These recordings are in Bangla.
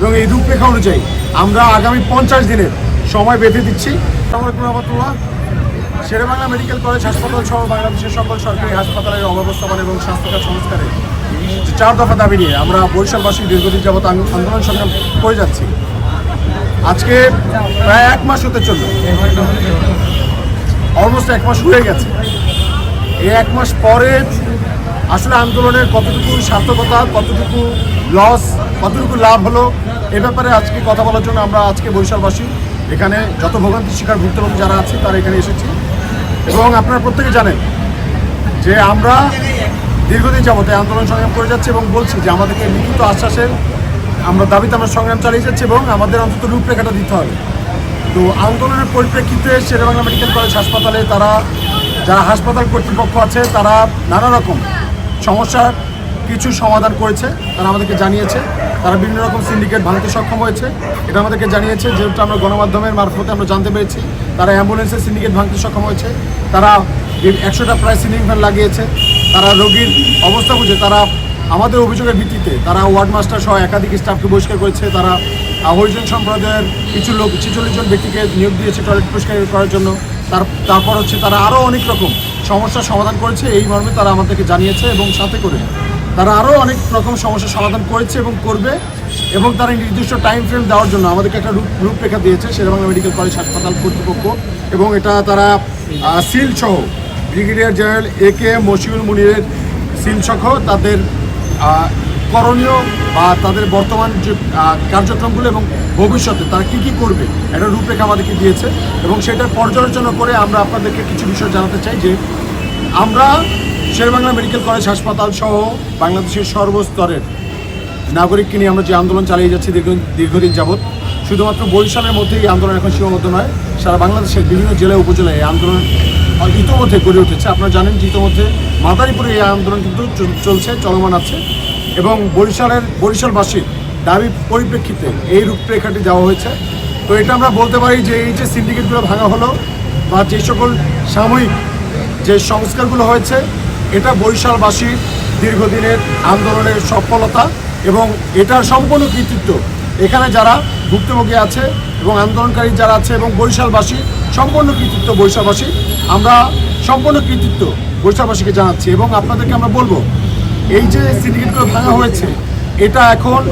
এবং এই রূপরেখা অনুযায়ী আমরা আগামী পঞ্চাশ দিনের সময় বেঁধে দিচ্ছি। রহমতুল্লাহ শেরেবাংলা মেডিকেল কলেজ হাসপাতাল সহ বাংলাদেশের সকল সরকারি হাসপাতালের অব্যবস্থাপনা এবং স্বাস্থ্যখাত সংস্কারে চার দফা দাবি নিয়ে আমরা বরিশালবাসী দীর্ঘদিন যাবৎ আন- আন্দোলন সংগ্রাম করে যাচ্ছি। আজকে প্রায় এক মাস হতে চলল। অলমোস্ট এক মাস হয়ে গেছে। এই এক মাস পরে আসলে আন্দোলনের কতটুকু সার্থকতা, কতটুকু লস কতটুকু লাভ হলো, এ ব্যাপারে আজকে কথা বলার জন্য আমরা আজকে বরিশালবাসী, এখানে যত ভোগান্তির শিকার ভুক্তভোগী যারা আছে, তারা এখানে এসেছি। এবং আপনারা প্রত্যেকে জানেন যে আমরা দীর্ঘদিন যাবত আন্দোলন সংগ্রাম করে যাচ্ছি এবং বলছি যে আমাদেরকে লিখিত আশ্বাসের আমরা দাবিতে আমরা সংগ্রাম চালিয়ে যাচ্ছি এবং আমাদের অন্তত রূপরেখাটা দিতে হবে। তো আন্দোলনের পরিপ্রেক্ষিতে শেরেবাংলা মেডিকেল কলেজ হাসপাতালে তারা, যারা হাসপাতাল কর্তৃপক্ষ আছে, তারা নানা রকম সমস্যার কিছু সমাধান করেছে, তারা আমাদেরকে জানিয়েছে। তারা বিভিন্ন রকম সিন্ডিকেট ভাঙতে সক্ষম হয়েছে। এটা আমাদেরকে জানিয়েছে, যেহেতু আমরা গণমাধ্যমের মারফতে আমরা জানতে পেরেছি, তারা অ্যাম্বুলেন্সের সিন্ডিকেট ভাঙতে সক্ষম হয়েছে। তারা একশোটা প্রায় সিলিং ফ্যান লাগিয়েছে। তারা রোগীর অবস্থা বুঝে, তারা আমাদের অভিযোগের ভিত্তিতে তারা ওয়ার্ড মাস্টার সহ একাধিক স্টাফকে বহিষ্কার করেছে। তারা হরিজন সম্প্রদায়ের কিছু লোক, ছেচল্লিশ জন ব্যক্তিকে নিয়োগ দিয়েছে টয়লেট পরিষ্কার করার জন্য। তার তারপর হচ্ছে তারা আরও অনেক রকম সমস্যার সমাধান করেছে। এই মর্মে তারা আমাদেরকে জানিয়েছে এবং সাথে করে তারা আরও অনেক রকম সমস্যার সমাধান করেছে এবং করবে এবং তারা নির্দিষ্ট টাইম ফ্রেম দেওয়ার জন্য আমাদেরকে একটা রূপ রূপরেখা দিয়েছে শেরেবাংলা মেডিকেল কলেজ হাসপাতাল কর্তৃপক্ষ এবং এটা তারা সিল সহ brigadier general A K Mashiul মুনিরের seal সহ তাদের করণীয় বা তাদের বর্তমান যে কার্যক্রমগুলো এবং ভবিষ্যতে তারা কী কী করবে একটা রূপরেখা আমাদেরকে দিয়েছে এবং সেটার পর্যালোচনা করে আমরা আপনাদেরকে কিছু বিষয় জানাতে চাই যে, আমরা শেরবাংলা মেডিকেল কলেজ হাসপাতাল সহ বাংলাদেশের সর্বস্তরের নাগরিককে নিয়ে আমরা যে আন্দোলন চালিয়ে যাচ্ছি দীর্ঘ, দীর্ঘদিন যাবৎ, শুধুমাত্র বরিশালের মধ্যেই এই আন্দোলন এখন সীমাবদ্ধ নয়, সারা বাংলাদেশের বিভিন্ন জেলা উপজেলায় এই আন্দোলন ইতোমধ্যে গড়ে উঠেছে। আপনারা জানেন যে ইতোমধ্যে মাদারীপুরে এই আন্দোলন কিন্তু চল- চলছে, চলমান আছে। এবং বরিশালের বরিশালবাসীর দাবি পরিপ্রেক্ষিতে এই রূপরেখাটি দেওয়া হয়েছে। তো এটা আমরা বলতে পারি যে এই যে সিন্ডিকেটগুলো ভাঙা হলো বা যে সকল সাময়িক যে সংস্কারগুলো হয়েছে, এটা বরিশালবাসীর দীর্ঘদিনের আন্দোলনের সফলতা এবং এটার সম্পূর্ণ কৃতিত্ব এখানে যারা ভুক্তভোগী আছে এবং আন্দোলনকারী যারা আছে এবং বরিশালবাসী, সম্পূর্ণ কৃতিত্ব বরিশালবাসী। আমরা সম্পূর্ণ কৃতিত্ব বরিশালবাসীকে জানাচ্ছি এবং আপনাদেরকে আমরা বলব এই যে সিন্ডিকেটগুলো ভাঙা হয়েছে, এটা এখন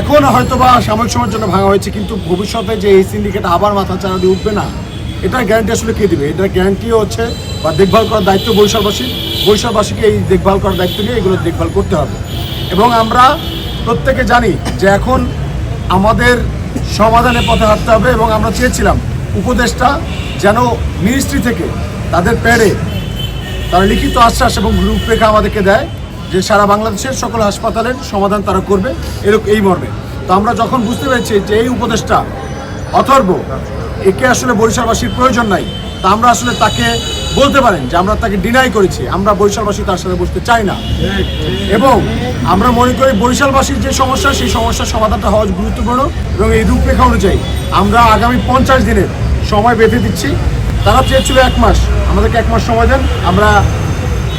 এখন হয়তো বা সাময়িক সময়ের জন্য ভাঙা হয়েছে, কিন্তু ভবিষ্যতে যে এই সিন্ডিকেট আবার মাথা চারা দিয়ে উঠবে না এটার গ্যারান্টি আসলে কে দিবে? এটার গ্যারান্টি হচ্ছে বা দেখভাল করার দায়িত্ব বরিশালবাসী, বরিশালবাসীকে এই দেখভাল করার দায়িত্ব নিয়ে এগুলো দেখভাল করতে হবে। এবং আমরা প্রত্যেকে জানি যে এখন আমাদের সমাধানের পথে হাঁটতে হবে এবং আমরা চেয়েছিলাম উপদেশটা যেন মিনিস্ট্রি থেকে তাদের প্যাডে তারা লিখিত আশ্বাস এবং রূপরেখা আমাদেরকে দেয় যে সারা বাংলাদেশের সকল হাসপাতালের সমাধান তারা করবে এরকম এই মর্মে। তো আমরা যখন বুঝতে পেরেছি যে এই উপদেশটা অথর্ব, একে আসলে বরিশালবাসীর প্রয়োজন নাই, তা আমরা আসলে তাকে বলতে পারেন যে আমরা তাকে ডিনাই করেছি, আমরা বরিশালবাসী তার সাথে বসতে চাই না। এবং আমরা মনে করি বরিশালবাসীর যে সমস্যা, সেই সমস্যার সমাধানটা হওয়া গুরুত্বপূর্ণ এবং এই রূপরেখা অনুযায়ী আমরা আগামী পঞ্চাশ দিনের সময় বেঁধে দিচ্ছি। তারা চেয়েছিল এক মাস। আমাদেরকে এক মাস সময় দেন আমরা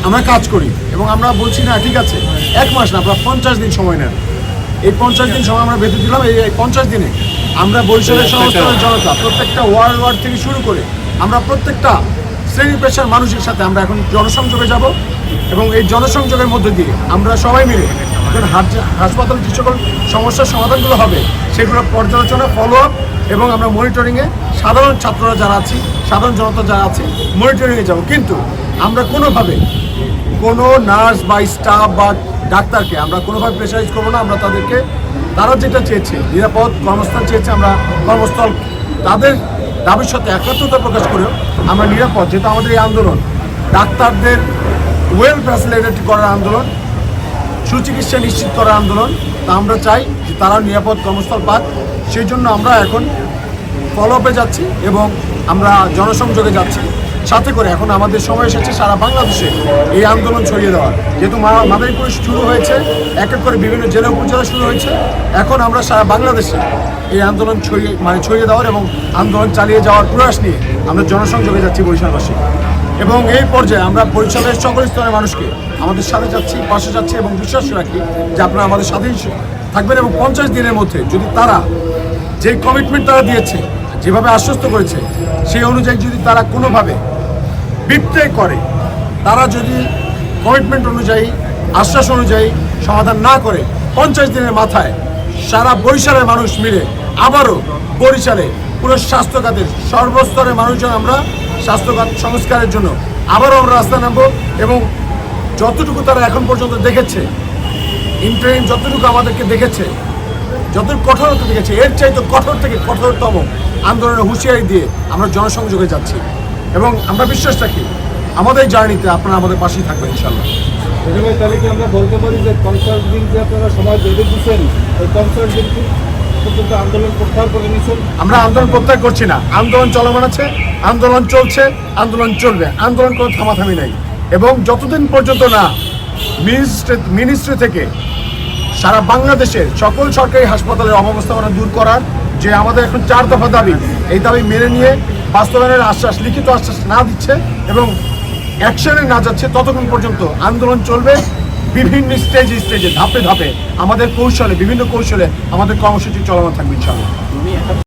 আমরা কাজ করি এবং আমরা বলছি না ঠিক আছে এক মাস না আমরা পঞ্চাশ দিন সময় নেন। এই পঞ্চাশ দিন সময় আমরা বেঁধে দিলাম এই পঞ্চাশ দিনে আমরা বরিশালের সমস্ত জনতা প্রত্যেকটা ওয়ার্ড ওয়ার্ড থেকে শুরু করে আমরা প্রত্যেকটা শ্রেণি পেশার মানুষের সাথে আমরা এখন জনসংযোগে যাব এবং এই জনসংযোগের মধ্যে দিয়ে আমরা সবাই মিলে এখন হাস- হাসপাতালে যে সকল সমস্যার সমাধানগুলো হবে, সেগুলো পর্যালোচনা ফলো আপ এবং আমরা মনিটরিংয়ে সাধারণ ছাত্ররা যারা আছি, সাধারণ জনতা যারা আছি মনিটরিংয়ে যাব। কিন্তু আমরা কোনোভাবে কোনো নার্স বা স্টাফ বা ডাক্তারকে আমরা কোনোভাবে প্রেশারাইজ করব না, আমরা তাদেরকে, তারা যেটা চেয়েছে, নিরাপদ কর্মস্থান চেয়েছে, আমরা কর্মস্থল, তাদের দাবির সাথে একাত্মতা প্রকাশ করেও আমরা নিরাপদ, যেহেতু আমাদের এই আন্দোলন, ডাক্তারদের ওয়েল ফ্যাসিলিটেড করার আন্দোলন সুচিকিৎসা নিশ্চিত করার আন্দোলন। তা আমরা চাই যে তারা নিরাপদ কর্মস্থল পাক। সেই জন্য আমরা এখন ফলো আপে যাচ্ছি এবং আমরা জনসংযোগে যাচ্ছি। সাথে করে এখন আমাদের সময় এসেছে সারা বাংলাদেশে এই আন্দোলন ছড়িয়ে দেওয়ার। যেহেতু মাদারীপুরে শুরু হয়েছে, এক এক করে বিভিন্ন জেলা, উপজেলা শুরু হয়েছে। এখন আমরা সারা বাংলাদেশে এই আন্দোলন ছড়িয়ে মানে ছড়িয়ে দেওয়ার এবং আন্দোলন চালিয়ে যাওয়ার প্রয়াস নিয়ে আমরা জনসংযোগে যাচ্ছি বরিশালবাসী। এবং এই পর্যায়ে আমরা পরিচালনের সকল স্তরের মানুষকে আমাদের সাথে যাচ্ছি, পাশে যাচ্ছি এবং বিশ্বাস রাখি যে আপনারা আমাদের সাথেই থাকবেন এবং পঞ্চাশ দিনের মধ্যে যদি তারা যে কমিটমেন্ট তারা দিয়েছে, যেভাবে আশ্বস্ত করেছে, সেই অনুযায়ী যদি তারা কোনোভাবে বিট্রে করে, তারা যদি কমিটমেন্ট অনুযায়ী, আশ্বাস অনুযায়ী সমাধান না করে, পঞ্চাশ দিনের মাথায় সারা বরিশালের মানুষ মিলে আবারও বরিশালে পুরো স্বাস্থ্য খাতের সর্বস্তরের মানুষজন আমরা স্বাস্থ্যখাত সংস্কারের জন্য আবারও আমরা রাস্তা নামবো এবং যতটুকু তারা এখন পর্যন্ত দেখেছে ইন্টারিম যতটুকু আমাদেরকে দেখেছে, যতটুকু কঠোরতা দেখেছে, এর চাইতে কঠোর থেকে কঠোরতম আন্দোলনের হুঁশিয়ারি দিয়ে আমরা জনসংযোগে যাচ্ছি। এবং আমরা বিশ্বাস রাখি, আমাদের জার্নিতে আপনারা আমাদের পাশেই থাকবেন ইনশাল্লাহ প্রথমে তাহলে কি আমরা বলতে পারি যে কনসার্ট দিন যে আপনারা সময় বেঁধে দিচ্ছেন ওই কনসার্ট দিন আন্দোলন আমরা আন্দোলন প্রত্যাহার করছি না। আন্দোলন চলমান আছে, আন্দোলন চলছে, আন্দোলন চলবে। আন্দোলন কোনো থামাথামি নাই। এবং যতদিন পর্যন্ত না মিনিস্ট্রি মিনিস্ট্রি থেকে সারা বাংলাদেশের সকল সরকারি হাসপাতালের অব্যবস্থাপনা দূর করার যে আমাদের এখন চার দফা দাবি, এই দাবি মেনে নিয়ে বাস্তবায়নের আশ্বাস, লিখিত আশ্বাস না দিচ্ছে এবং অ্যাকশনে না যাচ্ছে, ততক্ষণ পর্যন্ত আন্দোলন চলবে। বিভিন্ন স্টেজে স্টেজে ধাপে ধাপে আমাদের কৌশলে বিভিন্ন কৌশলে আমাদের কর্মসূচি চলানো থাকবে ইনশাআল্লাহ।